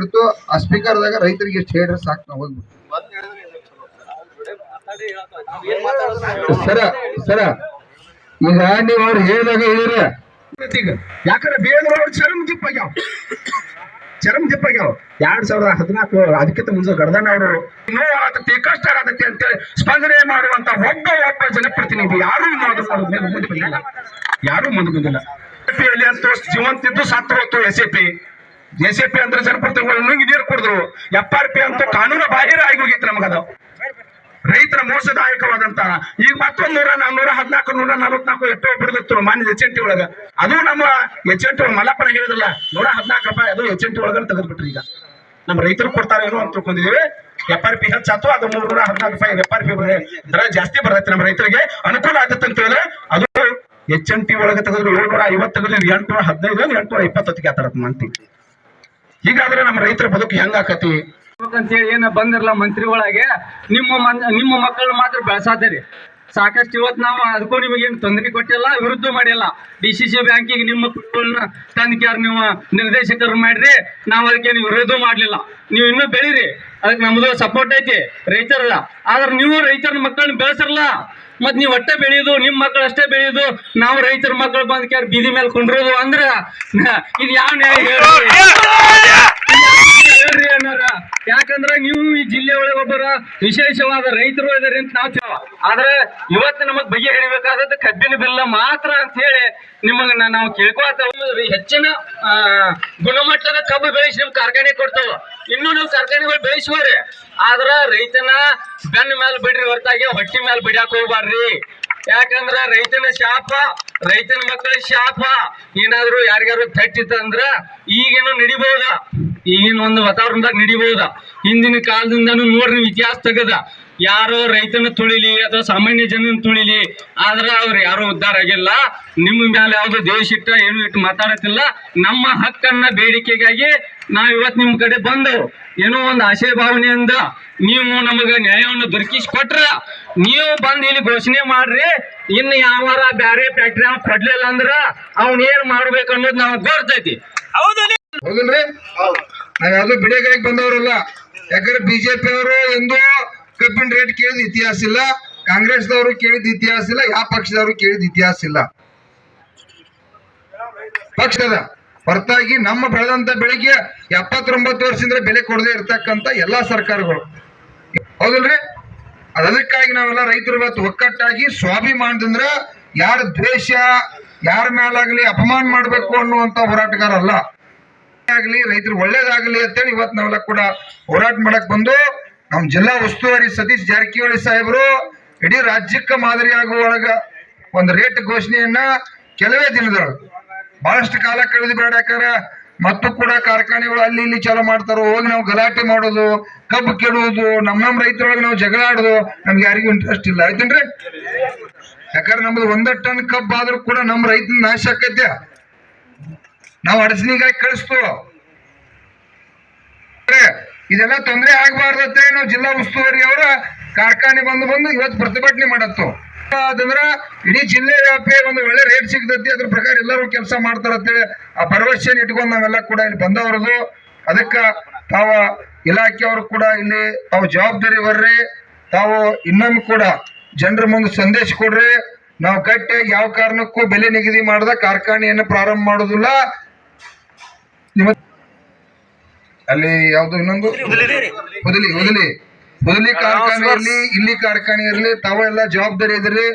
ಹಿಡಿತು ಆ ಸ್ಪೀಕರ್ದಾಗ ರೈತರಿಗೆ ಎಷ್ಟು ಹೇಳ್ರೆ ಸಾಕು, ನಾವು ಹೋಗ್ಬಿಟ್ಟು ಸರ ಸರ, ಈಗ ನೀವು ಅವ್ರು ಹೇಳಿದಾಗ ಹೇಳಿರ ಯಾಕಂದ್ರೆ ಬೇರೆ ಚರಮ್ ದಿಪ್ಪ ಆಗ್ಯಾವ. ಚರಮ್ ದಿಪ್ಪ ಆಗ್ಯಾವ. ಎರಡ್ ಸಾವಿರದ ಹದಿನಾಲ್ಕು, ಅದಕ್ಕಿಂತ ಮುಂಚೆ ಗಡದಾನ ಅವರು ನೋವು ಆಗತ್ತೆ ಕಷ್ಟ ಆಗತ್ತೆ ಅಂತೇಳಿ ಸ್ಪಂದನೆ ಮಾಡುವಂತ ಒಬ್ಬ ಒಬ್ಬ ಜನಪ್ರತಿನಿಧಿ ಯಾರು ಯಾರು ಮುಂದೆ ಬಂದಿಲ್ಲ. ಜೀವಂತಿದ್ದು ಸತ್ತು ಹೋಯ್ತು S A P S A P ಅಂತ ಜನಪ್ರತಿನಿಧಿಗಳು ನೀರು ಕುಡಿದ್ರು. ಎಫ್ ಆರ್ ಪಿ ಅಂತ ಕಾನೂನು ಬಾಹಿರ ಆಗಿ ಹೋಗಿತ್ತು ನಮಗದ. ರೈತರ ಮೋಸದಾಯಕವಾದಂತ ಈಗ ಮತ್ತೊಂದು ನೂರ ನೂರ ಹದಿನಾಲ್ಕು, ನೂರ ನಲವತ್ನಾಲ್ಕು ಎಷ್ಟೋ ಬಿಡದಿತ್ತು ಮಾನ್ಯ ಎಚ್ ಎನ್ ಟಿ ಒಳಗ. ಅದು ನಮ್ಮ ಎಚ್ ಎನ್ ಟಿ ಮಲ್ಲಪ್ಪನ ಹೇಳಿದಲ್ಲ ನೂರ ಹದಿನಾಲ್ಕು ರೂಪಾಯಿ ಅದು ಎಚ್ ಎನ್ ಟಿ ಒಳಗ ತೆಗೆದ್ಬಿಟ್ರಿ ಈಗ. ನಮ್ಮ ರೈತರು ಕೊಡ್ತಾರೆ ಏನು ಅಂತ ತಿಳ್ಕೊಂಡಿದೀವಿ. ಎಫ್ ಆರ್ ಪಿ ಹೆಚ್ಚಾತು ಅದು ಮೂರ್ನೂರ ಹದಿನಾಲ್ಕು ರೂಪಾಯಿ ಎಫ್ ಆರ್ ಪಿ ದರ ಜಾಸ್ತಿ ಬರತ್ತೆ ನಮ್ಮ ರೈತರಿಗೆ. ಅನುಕೂಲ ಆಗುತ್ತೆ ಅಂತ ಹೇಳಿದ್ರೆ ಅದು ಎಚ್ ಎನ್ ಟಿ ಒಳಗೆ ತೆಗೆದ್ರು ಏಳ್ನೂರ ಐವತ್ತು ತೆಗೆದ್ರು, ಎಂಟುನೂರ ಹದಿನೈದು, ಎಂಟುನೂರ ಇಪ್ಪತ್ತೊತ್ತಿಗೆ ಆತರ ಮಂತಿ ಹೀಗಾದ್ರೆ ನಮ್ಮ ರೈತರ ಬದುಕು ಹೆಂಗಾಕತಿ ಆಕತಿ? ಅಂತೇಳಿ ಏನ ಬಂದಿರಲ್ಲ ಮಂತ್ರಿಗಳಾಗೆ ನಿಮ್ಮ ನಿಮ್ಮ ಮಕ್ಕಳನ್ನ ಮಾತ್ರ ಬೆಳೆಸಾತೀರಿ ಸಾಕಷ್ಟು ಇವತ್ತು ನಾವು ಅದಕ್ಕೂ ನಿಮಗೇನು ತೊಂದರೆ ಕೊಟ್ಟಿಲ್ಲ ವಿರುದ್ಧ ಮಾಡಿಲ್ಲ ಡಿ ಸಿ ಸಿ ಬ್ಯಾಂಕಿಗೆ ನಿಮ್ಮ ಕುಟುಂಬನ ತಂದ್ಕ್ಯಾರ ನೀವು ನಿರ್ದೇಶಕರು ಮಾಡ್ರಿ ನಾವು ಅದಕ್ಕೆ ನೀವು ವಿರೋಧ ಮಾಡಲಿಲ್ಲ ನೀವು ಇನ್ನೂ ಬೆಳೀರಿ ಅದಕ್ಕೆ ನಮ್ದು ಸಪೋರ್ಟ್ ಐತಿ ರೈತರ ಆದ್ರೆ ನೀವು ರೈತರ ಮಕ್ಕಳನ್ನ ಬೆಳೆಸಿರಲ್ಲ ಮತ್ ನೀವು ಒಟ್ಟೆ ಬೆಳೆಯೋದು ನಿಮ್ಮ ಮಕ್ಕಳು ಅಷ್ಟೇ ಬೆಳೆಯೋದು ನಾವು ರೈತರ ಮಕ್ಕಳು ಬಂದ್ ಕ್ಯಾರ ಬೀದಿ ಮೇಲೆ ಕುಂಡ್ರೋದು ಅಂದ್ರ ಇದು ಯಾವ ನ್ಯಾಯ ಹೇಳ್ರಿ ಅಣ್ಣಾರ ಯಾಕಂದ್ರ ನೀವು ಈ ಜಿಲ್ಲೆ ಒಳಗೆ ಒಬ್ಬರ ವಿಶೇಷವಾದ ರೈತರು ಇದಾರೆ ಅಂತ ನಾವು. ಆದ್ರೆ ಇವತ್ತು ನಮಗ್ ಬಗೆಹರಿಬೇಕಾದದ್ದು ಕಬ್ಬಿನ ಬಿಲ್ಲ ಮಾತ್ರ ಅಂತ ಹೇಳಿ ನಿಮಗ ನಾವು ಕೇಳ್ಕೊತ. ಹೆಚ್ಚಿನ ಗುಣಮಟ್ಟದ ಕಬ್ಬು ಬೆಳೆಸಿ ನಿಮ್ ಕಾರ್ಖಾನೆ ಕೊಡ್ತಾವ ಇನ್ನು ನೀವು ಕಾರ್ಖಾನೆಗಳು ಬೆಳೆಸುವ್ರಿ ಆದ್ರ ರೈತನ ಬೆನ್ನ ಮೇಲೆ ಬಿಡ್ರಿ ಹೊರತಾಗಿ ಹೊಟ್ಟಿ ಮೇಲೆ ಬಿಡಾಕ್ ಹೋಗ್ಬಾರ್ರಿ ಯಾಕಂದ್ರ ರೈತನ ಶಾಪ, ರೈತನ ಮಕ್ಕಳ ಶಾಪ. ಏನಾದ್ರು ಯಾರಿಗಾರು ತಟ್ಟಿತ್ತಂದ್ರ ಈಗೇನೋ ನಡಿಬಹುದ ಈಗಿನ ಒಂದು ವಾತಾವರಣದಾಗ ನಡಿಬಹುದ ಹಿಂದಿನ ಕಾಲದಿಂದನೂ ನೋಡ್ರಿ, ಇತಿಹಾಸ ತೆಗದ. ಯಾರೋ ರೈತನ ತುಳಿಲಿ ಅಥವಾ ಸಾಮಾನ್ಯ ಜನನ ತುಳಿಲಿ ಆದ್ರೆ ಅವ್ರು ಯಾರು ಉದ್ಧಾರ ಆಗಿಲ್ಲ. ನಿಮ್ಮ ಮೇಲೆ ಯಾವ್ದು ದೇಶ ಇಟ್ಟ ಏನು ಇಟ್ಟು ಮಾತಾಡತಿಲ್ಲ ನಮ್ಮ ಹಕ್ಕನ್ನ ಬೇಡಿಕೆಗಾಗಿ ನಾವ್ ಇವತ್ ನಿಮ್ ಕಡೆ ಬಂದವು. ಏನೋ ಒಂದು ಆಶಯ ಭಾವನೆಯಿಂದ ನೀವು ನಮಗ ನ್ಯಾಯವನ್ನು ದೊರಕಿಸಿ ಕೊಟ್ರ ನೀವು ಬಂದು ಇಲ್ಲಿ ಘೋಷಣೆ ಮಾಡ್ರಿ. ಇನ್ನು ಯಾವಾರ ಬ್ಯಾರೆ ಫ್ಯಾಕ್ಟ್ರಿ ಅವ್ನು ಕೊಡ್ಲಿಲ್ಲ ಅಂದ್ರ ಅವ್ನ ಏನ್ ಮಾಡ್ಬೇಕು ಅನ್ನೋದು ನಾವು ಗೊತ್ತೈತಿ ಹೌದು ನಾವ್ ಯಾವ್ದು ಬಿಡಿಗಾಯಿಗೆ ಬಂದವರಲ್ಲ. ಯಾಕಂದ್ರೆ ಬಿಜೆಪಿ ಅವರು ಎಂದೂ ಕಬ್ಬಿನ ರೇಟ್ ಕೇಳಿದ ಇತಿಹಾಸ ಇಲ್ಲ. ಕಾಂಗ್ರೆಸ್ದವರು ಕೇಳಿದ ಇತಿಹಾಸ ಇಲ್ಲ, ಯಾವ ಪಕ್ಷದವರು ಕೇಳಿದ ಇತಿಹಾಸ ಇಲ್ಲ. ಪಕ್ಷದ ಹೊರತಾಗಿ ನಮ್ಮ ಬೆಳೆದಂತ ಬೆಳಿಗ್ಗೆ ಎಪ್ಪತ್ತೊಂಬತ್ತು ವರ್ಷದಿಂದ ಬೆಲೆ ಕೊಡದೆ ಇರ್ತಕ್ಕಂತ ಎಲ್ಲಾ ಸರ್ಕಾರಗಳು. ಹೌದಲ್ರಿ? ಅದಕ್ಕಾಗಿ ನಾವೆಲ್ಲ ರೈತರು ಇವತ್ತು ಒಕ್ಕಟ್ಟಾಗಿ ಸ್ವಾಭಿಮಾನದಿಂದ ಯಾರ ದ್ವೇಷ, ಯಾರ ಮೇಲಾಗ್ಲಿ ಅಪಮಾನ ಮಾಡಬೇಕು ಅನ್ನುವಂತ ಹೋರಾಟಗಾರ ಅಲ್ಲ ಆಗ್ಲಿ, ರೈತರು ಒಳ್ಳೇದಾಗಲಿ ಅಂತೇಳಿ ಇವತ್ತು ನಾವೆಲ್ಲ ಕೂಡ ಹೋರಾಟ ಮಾಡಕ್ ಬಂದು ನಮ್ಮ ಜಿಲ್ಲಾ ಉಸ್ತುವಾರಿ ಸತೀಶ್ ಜಾರಕಿಹೊಳಿ ಸಾಹೇಬರು ಇಡೀ ರಾಜ್ಯಕ್ಕೆ ಮಾದರಿ ಆಗುವ ಒಳಗ ಒಂದು ರೇಟ್ ಘೋಷಣೆಯನ್ನ ಕೆಲವೇ ದಿನದೊಳಗೆ, ಬಹಳಷ್ಟು ಕಾಲ ಕಳೆದು ಬೇಡ ಯಾಕಂದ್ರೆ ಮತ್ತು ಕೂಡ ಕಾರ್ಖಾನೆಗಳು ಅಲ್ಲಿ ಇಲ್ಲಿ ಚಾಲೂ ಮಾಡ್ತಾರೋ, ಹೋಗಿ ನಾವು ಗಲಾಟೆ ಮಾಡೋದು, ಕಬ್ಬು ಕೆಡುವುದು ನಮ್ಮ ನಮ್ಮ ರೈತರೊಳಗೆ ನಾವು ಜಗಳ ಆಡೋದು, ನಮ್ಗೆ ಯಾರಿಗೂ ಇಂಟ್ರೆಸ್ಟ್ ಇಲ್ಲ. ಆಯ್ತೇನ್ರಿ? ಯಾಕಂದ್ರೆ ನಮ್ದು ಒಂದ ಟನ್ ಕಬ್ಬು ಆದ್ರೂ ಕೂಡ ನಮ್ಮ ರೈತನ ನಾಶ ಆಕೈತೆ. ನಾವು ಅಡಚಣಿಗಾಗಿ ಕಳಿಸ್ತು. ಇದೆಲ್ಲ ತೊಂದರೆ ಆಗಬಾರ್ದತ್ತೆ ನಾವು ಜಿಲ್ಲಾ ಉಸ್ತುವಾರಿ ಅವರ ಕಾರ್ಖಾನೆ ಬಂದು ಬಂದು ಇವತ್ತು ಪ್ರತಿಭಟನೆ ಮಾಡತ್ತು. ಅದಂದ್ರ ಇಡೀ ಜಿಲ್ಲೆ ವ್ಯಾಪಿ ಒಂದು ಒಳ್ಳೆ ರೇಟ್ ಸಿಗ್ತೈತಿ, ಅದ್ರ ಪ್ರಕಾರ ಎಲ್ಲರೂ ಕೆಲಸ ಮಾಡ್ತಾರತ್ತೆ ಆ ಭರವಸೆಯನ್ನು ಇಟ್ಕೊಂಡು ನಾವೆಲ್ಲ ಕೂಡ ಇಲ್ಲಿ ಬಂದವರದು. ಅದಕ್ಕ ತಾವ ಇಲಾಖೆಯವರು ಕೂಡ ಇಲ್ಲಿ ತಾವು ಜವಾಬ್ದಾರಿ ಬರ್ರಿ, ತಾವು ಇನ್ನೊಮ್ಮೆ ಕೂಡ ಜನರ ಮುಂದೆ ಸಂದೇಶ ಕೊಡ್ರಿ. ನಾವು ಗಟ್ಟಿಯಾಗಿ ಯಾವ ಕಾರಣಕ್ಕೂ ಬೆಲೆ ನಿಗದಿ ಮಾಡದ ಕಾರ್ಖಾನೆಯನ್ನು ಪ್ರಾರಂಭ ಮಾಡೋದಿಲ್ಲ. ಅಲ್ಲಿ ಯಾವ್ದು ಇನ್ನೊಂದು? ಹುದಲಿ ಹುದಲಿ ಹುದಲಿ ಕಾರ್ಖಾನೆ ಇರಲಿ ಇಲ್ಲಿ ಕಾರ್ಖಾನೆ ಇರಲಿ ತಾವೆಲ್ಲ ಜವಾಬ್ದಾರಿ ಇದ್ರಿ.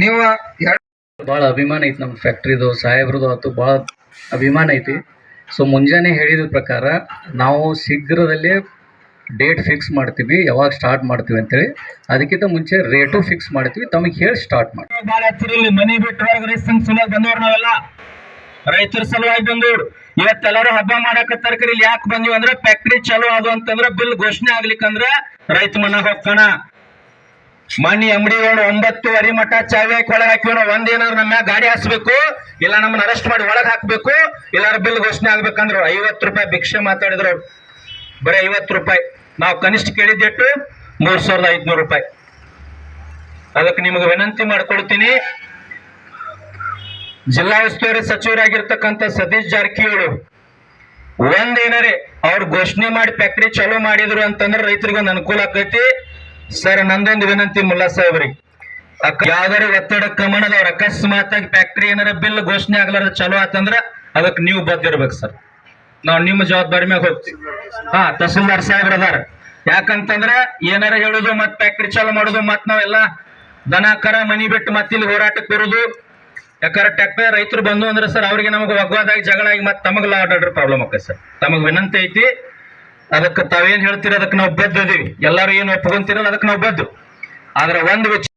ನೀವು ಬಹಳ ಭಾಳ ಅಭಿಮಾನ ಐತಿ ನಮ್ಮ ಫ್ಯಾಕ್ಟ್ರಿದು ಸಾಹೇಬ್ರದ್ದು ಆತು ಭಾಳ ಅಭಿಮಾನ ಐತಿ. ಸೊ ಮುಂಜಾನೆ ಹೇಳಿದ ಪ್ರಕಾರ ನಾವು ಶೀಘ್ರದಲ್ಲೇ ಡೇಟ್ ಫಿಕ್ಸ್ ಮಾಡ್ತೀವಿ ಯಾವಾಗ ಸ್ಟಾರ್ಟ್ ಮಾಡ್ತೀವಿ ಅಂತೇಳಿ. ಅದಕ್ಕಿಂತ ಮುಂಚೆ ರೇಟು ಫಿಕ್ಸ್ ಮಾಡ್ತೀವಿ ತಮಗೆ ಹೇಳಿ ಸ್ಟಾರ್ಟ್ ಮಾಡಿ ಬಹಳ ಹತ್ತಿರಲ್ಲಿ ಮನೆ ಬಿಟ್ಟು ಹೊರಗೆ ರೈತ ಸಂಘ ಬಂದವ್ರು ನಾವೆಲ್ಲ. ರೈತರ ಸಲುವಾಗಿ ಬಂದವ್ರು. ಇವತ್ತೆಲ್ಲರೂ ಹಬ್ಬ ಮಾಡಕ್ಕ ತರಕಾರಿ, ಇಲ್ಲಿ ಯಾಕೆ ಬಂದಿವಿ ಅಂದ್ರೆ ಫ್ಯಾಕ್ಟ್ರಿ ಚಲೋ ಅದು ಅಂತಂದ್ರ ಬಿಲ್ ಘೋಷಣೆ ಆಗ್ಲಿಕ್ಕಂದ್ರ ರೈತ ಮನ ಹೋಗ್ತಾನ ಮಣ್ಣಿ ಒಂಬತ್ತು ವರಿ ಮಠ ಚಾವಿ ಹಾಕಿ ಒಳಗೆ ಹಾಕಿವನ ಒಂದೇನಾದ್ರು ನಮ್ಮ ಗಾಡಿ ಹಾಸ್ಬೇಕು, ಇಲ್ಲ ನಮ್ಮನ್ನ ಅರೆಸ್ಟ್ ಮಾಡಿ ಒಳಗೆ ಹಾಕ್ಬೇಕು ಇಲ್ಲಾರ ಬಿಲ್ ಘೋಷಣೆ ಆಗ್ಬೇಕಂದ್ರು. ಐವತ್ತು ರೂಪಾಯಿ ಭಿಕ್ಷೆ ಮಾತಾಡಿದ್ರು ಬರೀ ಐವತ್ತು ರೂಪಾಯಿ. ನಾವು ಕನಿಷ್ಠ ಕೇಳಿದ್ದೆಟ್ಟು ಮೂರ್ ಸಾವಿರದ ಐದ್ನೂರು ರೂಪಾಯಿ. ಅದಕ್ಕೆ ನಿಮಗೆ ವಿನಂತಿ ಮಾಡ್ಕೊಳ್ತೀನಿ ಜಿಲ್ಲಾ ಉಸ್ತುವಾರಿ ಸಚಿವರಾಗಿರ್ತಕ್ಕಂಥ ಸತೀಶ್ ಜಾರಕಿಹೊಳಿ ಒಂದೇನರೆ ಅವ್ರು ಘೋಷಣೆ ಮಾಡಿ ಫ್ಯಾಕ್ಟ್ರಿ ಚಾಲೂ ಮಾಡಿದ್ರು ಅಂತಂದ್ರೆ ರೈತರಿಗೆ ಒಂದು ಅನುಕೂಲ ಆಕೈತಿ. ಸರ್, ನಂದೊಂದು ವಿನಂತಿ ಮುಲ್ಲಾ ಸಾಹೇಬ್ರಿಗೆ. ಅಕ್ಕ ಯಾವ್ದಾರ ಒತ್ತಡ ಕಮಣದ ಅವ್ರ ಅಕಸ್ಮಾತ್ ಆಗಿ ಫ್ಯಾಕ್ಟ್ರಿ ಏನಾರ ಬಿಲ್ ಘೋಷಣೆ ಆಗ್ಲಾರ್ದ ಚಲೋ ಆತಂದ್ರ ಅದಕ್ಕೆ ನೀವು ಬದ್ದಿರ್ಬೇಕು ಸರ್. ನಾವು ನಿಮ್ಮ ಜವಾಬ್ದಾರಿ ಮ್ಯಾಗ ಹೋಗ್ತೀವಿ. ಹಾ, ತಹಸೀಲ್ದಾರ್ ಸಾಹೇಬ್ರ ಅದಾರ. ಯಾಕಂತಂದ್ರ ಏನಾರ ಹೇಳುದು ಮತ್ ಫ್ಯಾಕ್ಟ್ರಿ ಚಾಲೂ ಮಾಡುದು ಮತ್ ನಾವೆಲ್ಲ ದನ, ಕರ, ಮನಿ ಬಿಟ್ಟು ಮತ್ತಿಲ್ಲಿ ಹೋರಾಟಕ್ಕೆ ಬರುದು. ಯಾಕಂದ್ರೆ ಟ್ಯಾಕ್ಟರ್ ರೈತರು ಬಂದು ಅಂದ್ರೆ ಸರ್ ಅವ್ರಿಗೆ ನಮಗೆ ಒಗ್ವಾದಾಗಿ ಜಗಳ ಆಗಿ ಮತ್ತೆ ತಮಗೆ ಲಾ ಆರ್ಡರ್ ಪ್ರಾಬ್ಲಮ್ ಆಕೈತೆ ಸರ್. ತಮಗೆ ವಿನಂತಿ ಐತಿ. ಅದಕ್ಕೆ ತಾವೇನ್ ಹೇಳ್ತೀರಿ ಅದಕ್ಕೆ ನಾವು ಎಲ್ಲರೂ ಎಲ್ಲಾರು ಏನು ಒಪ್ಕೊಂತೀರಲ್ಲ ಅದಕ್ಕೆ ನಾವು ಬದ್ದು. ಆದ್ರೆ ಒಂದು ವಿಚಾರ